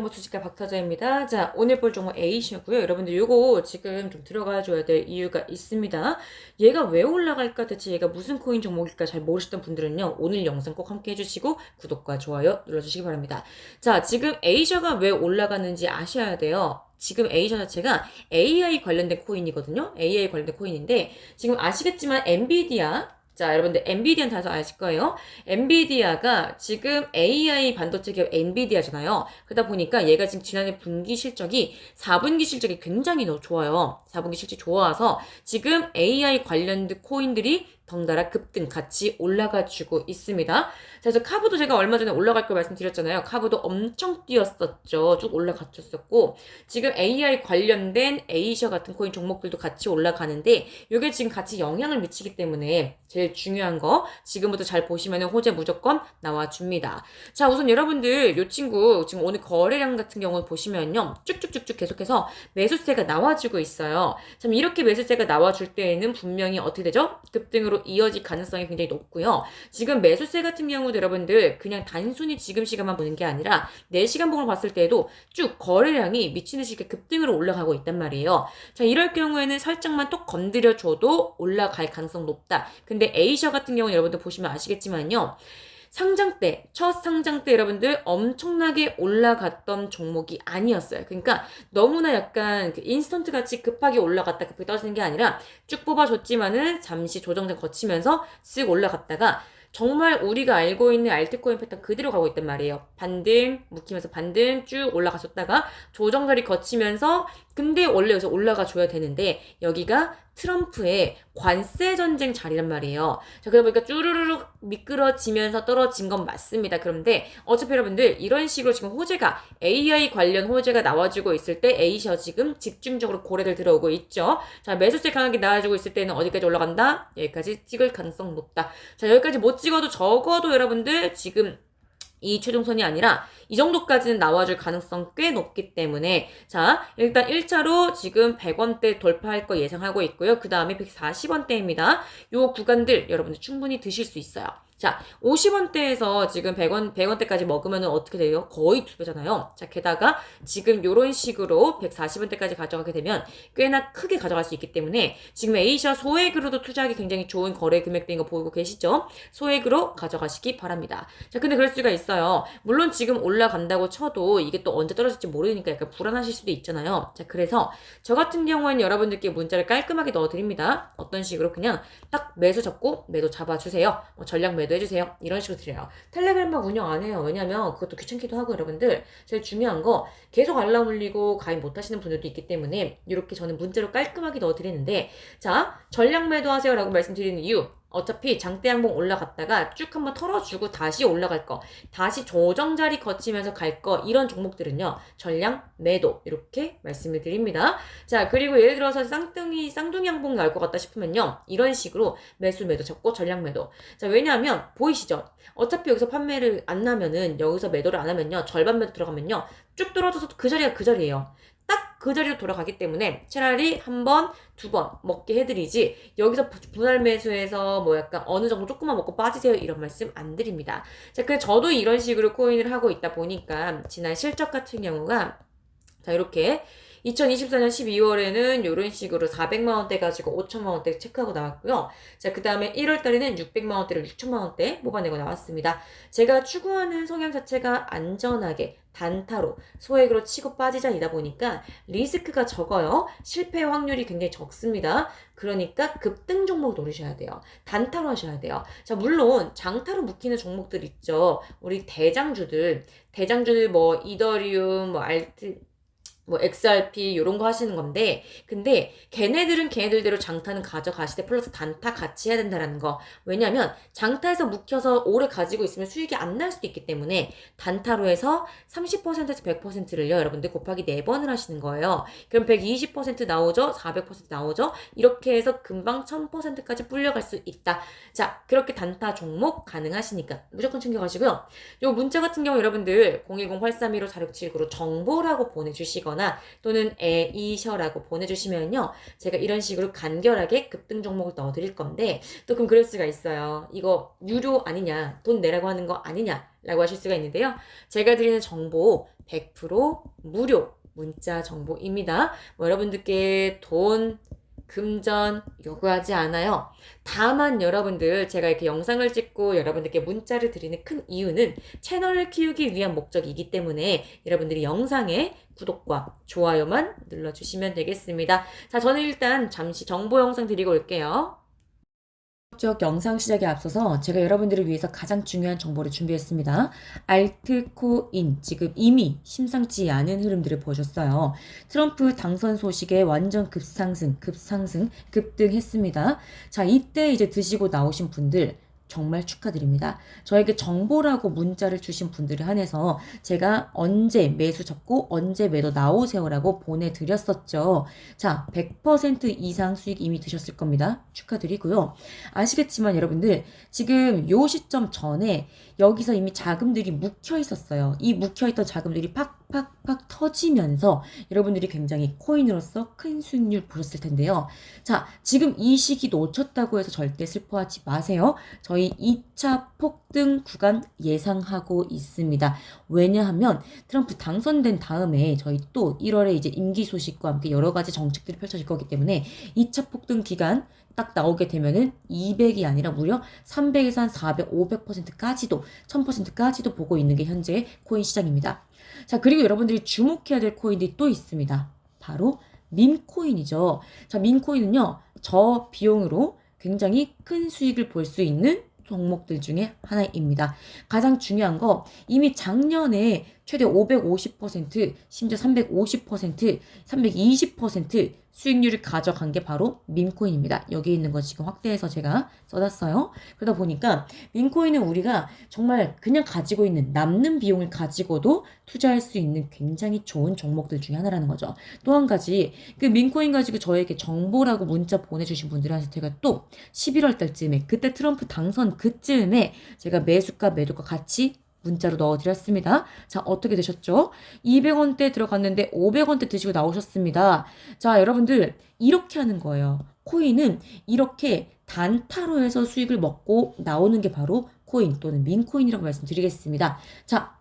정보 주식가 박타자입니다. 자, 오늘 볼 종목 A시고요. 여러분들 이거 지금 좀 들어가 줘야 될 이유가 있습니다. 얘가 왜 올라갈까? 대체 얘가 무슨 코인 종목일까? 잘 모르시던 분들은요. 오늘 영상 꼭 함께 해주시고 구독과 좋아요 눌러주시기 바랍니다. 자, 지금 A셔가 왜 올라가는지 아셔야 돼요. 지금 A셔 자체가 AI 관련된 코인이거든요. AI 관련된 코인인데 지금 아시겠지만 엔비디아 자, 여러분들 엔비디아는 다들 아실 거예요. 엔비디아가 지금 AI 반도체 기업 엔비디아잖아요. 그러다 보니까 얘가 지금 지난해 분기 실적이 4분기 실적이 굉장히 좋아요. 4분기 실적이 좋아서 지금 AI 관련된 코인들이 덩달아 급등 같이 올라가주고 있습니다. 자, 그래서 카브도 제가 얼마 전에 올라갈 거 말씀드렸잖아요. 카브도 엄청 뛰었었죠. 쭉 올라갔었고 지금 AI 관련된 에이셔 같은 코인 종목들도 같이 올라가는데 이게 지금 같이 영향을 미치기 때문에 제일 중요한 거 지금부터 잘 보시면 호재 무조건 나와줍니다. 자, 우선 여러분들 이 친구 지금 오늘 거래량 같은 경우 보시면요. 쭉쭉쭉쭉 계속해서 매수세가 나와주고 있어요. 참 이렇게 매수세가 나와줄 때에는 분명히 어떻게 되죠? 급등으로 이어질 가능성이 굉장히 높고요. 지금 매수세 같은 경우도 여러분들 그냥 단순히 지금 시간만 보는 게 아니라 4시간 봉을 봤을 때도 쭉 거래량이 미친 듯이 급등으로 올라가고 있단 말이에요. 자, 이럴 경우에는 살짝만 또 건드려줘도 올라갈 가능성 높다. 근데 에이셔 같은 경우는 여러분들 보시면 아시겠지만요. 상장 때, 첫 상장 때 여러분들 엄청나게 올라갔던 종목이 아니었어요. 그러니까 너무나 약간 그 인스턴트 같이 급하게 올라갔다 급하게 떨어지는 게 아니라 쭉 뽑아줬지만은 잠시 조정장 거치면서 쓱 올라갔다가 정말 우리가 알고 있는 알트코인 패턴 그대로 가고 있단 말이에요. 반등, 묵히면서 반등 쭉 올라갔었다가 조정자리 거치면서 근데 원래 여기서 올라가 줘야 되는데 여기가 트럼프의 관세 전쟁 자리란 말이에요. 자, 그러다 보니까 쭈르르륵 미끄러지면서 떨어진 건 맞습니다. 그런데 어차피 여러분들 이런 식으로 지금 호재가 AI 관련 호재가 나와주고 있을 때 에이셔 지금 집중적으로 고래를 들어오고 있죠. 자, 매수세 강하게 나와주고 있을 때는 어디까지 올라간다? 여기까지 찍을 가능성 높다. 자, 여기까지 못 찍어도 적어도 여러분들 지금 이 최종선이 아니라 이 정도까지는 나와줄 가능성 꽤 높기 때문에 자 일단 1차로 지금 100원대 돌파할 거 예상하고 있고요. 그 다음에 140원대입니다. 요 구간들 여러분들 충분히 드실 수 있어요. 자, 50원대에서 지금 100원, 100원대까지 먹으면 어떻게 돼요? 거의 두 배잖아요. 자, 게다가 지금 요런 식으로 140원대까지 가져가게 되면 꽤나 크게 가져갈 수 있기 때문에 지금 에이셔 소액으로도 투자하기 굉장히 좋은 거래 금액대인 거 보고 계시죠? 소액으로 가져가시기 바랍니다. 자, 근데 그럴 수가 있어요. 물론 지금 올라간다고 쳐도 이게 또 언제 떨어질지 모르니까 약간 불안하실 수도 있잖아요. 자, 그래서 저 같은 경우에는 여러분들께 문자를 깔끔하게 넣어드립니다. 어떤 식으로 그냥 딱 매수 잡고 매도 잡아주세요. 뭐 전략 매도 해주세요. 이런 식으로 드려요. 텔레그램만 운영 안 해요. 왜냐면 그것도 귀찮기도 하고 여러분들 제일 중요한 거 계속 알람 울리고 가입 못 하시는 분들도 있기 때문에 이렇게 저는 문자로 깔끔하게 넣어드리는데 자 전략 매도하세요 라고 말씀드리는 이유 어차피 장대 양봉 올라갔다가 쭉 한번 털어주고 다시 올라갈 거, 다시 조정 자리 거치면서 갈 거, 이런 종목들은요, 전량 매도, 이렇게 말씀을 드립니다. 자, 그리고 예를 들어서 쌍둥이, 쌍둥이 양봉 나올 것 같다 싶으면요, 이런 식으로 매수 매도 잡고 전량 매도. 자, 왜냐하면, 보이시죠? 어차피 여기서 판매를 안 나면은, 여기서 매도를 안 하면요, 절반 매도 들어가면요, 쭉 떨어져서 그 자리가 그 자리예요. 그 자리로 돌아가기 때문에 차라리 한 번, 두 번 먹게 해드리지 여기서 분할 매수해서 뭐 약간 어느 정도 조금만 먹고 빠지세요 이런 말씀 안 드립니다. 자, 그래서 저도 이런 식으로 코인을 하고 있다 보니까 지난 실적 같은 경우가 자 이렇게 2024년 12월에는 이런 식으로 400만원대 가지고 5천만원대 체크하고 나왔고요. 자, 그 다음에 1월 달에는 600만원대를 6천만원대 뽑아내고 나왔습니다. 제가 추구하는 성향 자체가 안전하게 단타로 소액으로 치고 빠지자이다 보니까 리스크가 적어요. 실패 확률이 굉장히 적습니다. 그러니까 급등 종목 노리셔야 돼요. 단타로 하셔야 돼요. 자, 물론 장타로 묶이는 종목들 있죠. 우리 대장주들, 대장주들 뭐 이더리움, 뭐 알트 뭐 XRP 이런 거 하시는 건데 근데 걔네들은 걔네들대로 장타는 가져가시되 플러스 단타 같이 해야 된다라는 거. 왜냐면 장타에서 묵혀서 오래 가지고 있으면 수익이 안 날 수도 있기 때문에 단타로 해서 30%에서 100%를요 여러분들 곱하기 4번을 하시는 거예요. 그럼 120% 나오죠? 400% 나오죠? 이렇게 해서 금방 1000%까지 불려갈 수 있다. 자 그렇게 단타 종목 가능하시니까 무조건 챙겨가시고요. 요 문자 같은 경우 여러분들 010-831-4679로 정보라고 보내주시거나 주시거나 또는 에이셔라고 보내주시면요. 제가 이런 식으로 간결하게 급등 종목을 넣어드릴 건데 또 그럼 그럴 수가 있어요. 이거 유료 아니냐, 돈 내라고 하는 거 아니냐 라고 하실 수가 있는데요. 제가 드리는 정보 100% 무료 문자 정보입니다. 뭐 여러분들께 돈, 금전 요구하지 않아요. 다만 여러분들 제가 이렇게 영상을 찍고 여러분들께 문자를 드리는 큰 이유는 채널을 키우기 위한 목적이기 때문에 여러분들이 영상에 구독과 좋아요만 눌러주시면 되겠습니다. 자, 저는 일단 잠시 정보 영상 드리고 올게요. 적 영상 시작에 앞서서 제가 여러분들을 위해서 가장 중요한 정보를 준비했습니다. 알트코인 지금 이미 심상치 않은 흐름들을 보셨어요. 트럼프 당선 소식에 완전 급상승, 급상승, 급등했습니다. 자, 이때 이제 드시고 나오신 분들 정말 축하드립니다. 저에게 정보라고 문자를 주신 분들에 한해서 제가 언제 매수 접고 언제 매도 나오세요라고 보내드렸었죠. 자, 100% 이상 수익 이미 드셨을 겁니다. 축하드리고요. 아시겠지만 여러분들 지금 요 시점 전에 여기서 이미 자금들이 묵혀 있었어요. 이 묵혀 있던 자금들이 팍 팍팍 터지면서 여러분들이 굉장히 코인으로서 큰 수익률 보셨을 텐데요. 자, 지금 이 시기 놓쳤다고 해서 절대 슬퍼하지 마세요. 저희 2차 폭등 구간 예상하고 있습니다. 왜냐하면 트럼프 당선된 다음에 저희 또 1월에 이제 임기 소식과 함께 여러 가지 정책들이 펼쳐질 거기 때문에 2차 폭등 기간 딱 나오게 되면은 200이 아니라 무려 300에서 한 400, 500%까지도 1000%까지도 보고 있는 게 현재 코인 시장입니다. 자, 그리고 여러분들이 주목해야 될 코인들이 또 있습니다. 바로 민코인이죠. 자, 민코인은요. 저 비용으로 굉장히 큰 수익을 볼 수 있는 종목들 중에 하나입니다. 가장 중요한 거 이미 작년에 최대 550%, 심지어 350%, 320% 수익률을 가져간 게 바로 민코인입니다. 여기 있는 거 지금 확대해서 제가 써놨어요. 그러다 보니까 민코인은 우리가 정말 그냥 가지고 있는 남는 비용을 가지고도 투자할 수 있는 굉장히 좋은 종목들 중에 하나라는 거죠. 또 한 가지 그 민코인 가지고 저에게 정보라고 문자 보내주신 분들한테 제가 또 11월 달쯤에 그때 트럼프 당선 그쯤에 제가 매수가 매도가 같이 문자로 넣어드렸습니다. 자, 어떻게 되셨죠? 200원대 들어갔는데 500원대 드시고 나오셨습니다. 자, 여러분들, 이렇게 하는 거예요. 코인은 이렇게 단타로 해서 수익을 먹고 나오는 게 바로 코인 또는 민코인이라고 말씀드리겠습니다. 자,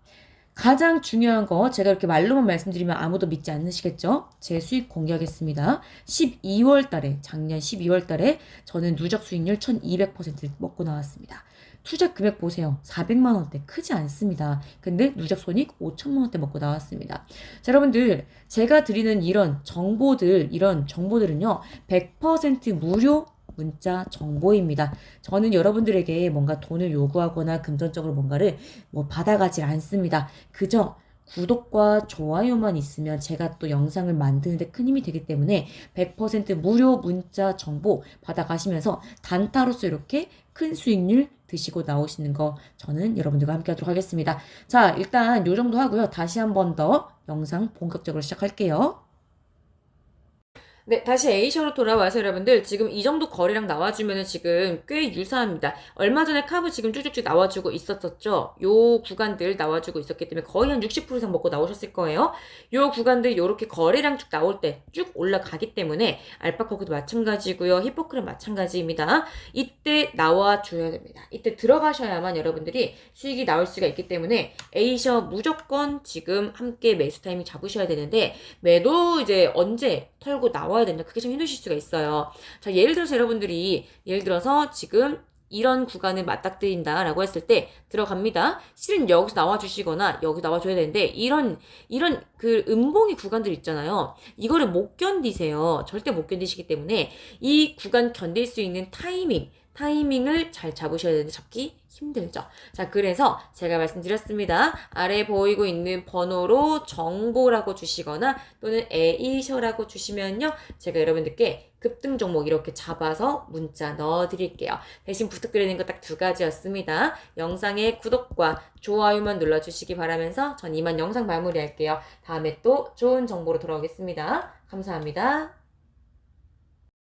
가장 중요한 거 제가 이렇게 말로만 말씀드리면 아무도 믿지 않으시겠죠? 제 수익 공개하겠습니다. 12월 달에 작년 12월 달에 저는 누적 수익률 1200%를 먹고 나왔습니다. 투자 금액 보세요. 400만 원대 크지 않습니다. 근데 누적 손익 5천만 원대 먹고 나왔습니다. 자, 여러분들 제가 드리는 이런 정보들 이런 정보들은요. 100% 무료 문자 정보입니다. 저는 여러분들에게 뭔가 돈을 요구하거나 금전적으로 뭔가를 뭐 받아가질 않습니다. 그저 구독과 좋아요만 있으면 제가 또 영상을 만드는데 큰 힘이 되기 때문에 100% 무료 문자 정보 받아가시면서 단타로서 이렇게 큰 수익률 드시고 나오시는 거 저는 여러분들과 함께 하도록 하겠습니다. 자, 일단 요 정도 하고요. 다시 한 번 더 영상 본격적으로 시작할게요. 네, 다시 에이셔로 돌아와서 여러분들 지금 이 정도 거리랑 나와주면은 지금 꽤 유사합니다. 얼마 전에 카브 지금 쭉쭉쭉 나와주고 있었었죠. 요 구간들 나와주고 있었기 때문에 거의 한 60% 이상 먹고 나오셨을 거예요. 요 구간들 요렇게 거래량 쭉 나올 때 쭉 올라가기 때문에 알파코크도 마찬가지고요. 히포크는 마찬가지입니다. 이때 나와줘야 됩니다. 이때 들어가셔야만 여러분들이 수익이 나올 수가 있기 때문에 에이셔 무조건 지금 함께 매수 타이밍 잡으셔야 되는데 매도 이제 언제 털고 나와 야 된다. 그게 좀 힘드실 수가 있어요. 자, 예를 들어서 여러분들이 예를 들어서 지금 이런 구간을 맞닥뜨린다 라고 했을 때 들어갑니다. 실은 여기서 나와주시거나 여기 나와줘야 되는데 이런 이런 그 음봉이 구간들 있잖아요. 이거를 못 견디세요. 절대 못 견디시기 때문에 이 구간 견딜 수 있는 타이밍 타이밍을 잘 잡으셔야 되는데 잡기 힘들죠. 자, 그래서 제가 말씀드렸습니다. 아래 보이고 있는 번호로 정보라고 주시거나 또는 에이셔라고 주시면요. 제가 여러분들께 급등 종목 이렇게 잡아서 문자 넣어 드릴게요. 대신 부탁드리는 거 딱 두 가지였습니다. 영상에 구독과 좋아요만 눌러 주시기 바라면서 전 이만 영상 마무리할게요. 다음에 또 좋은 정보로 돌아오겠습니다. 감사합니다.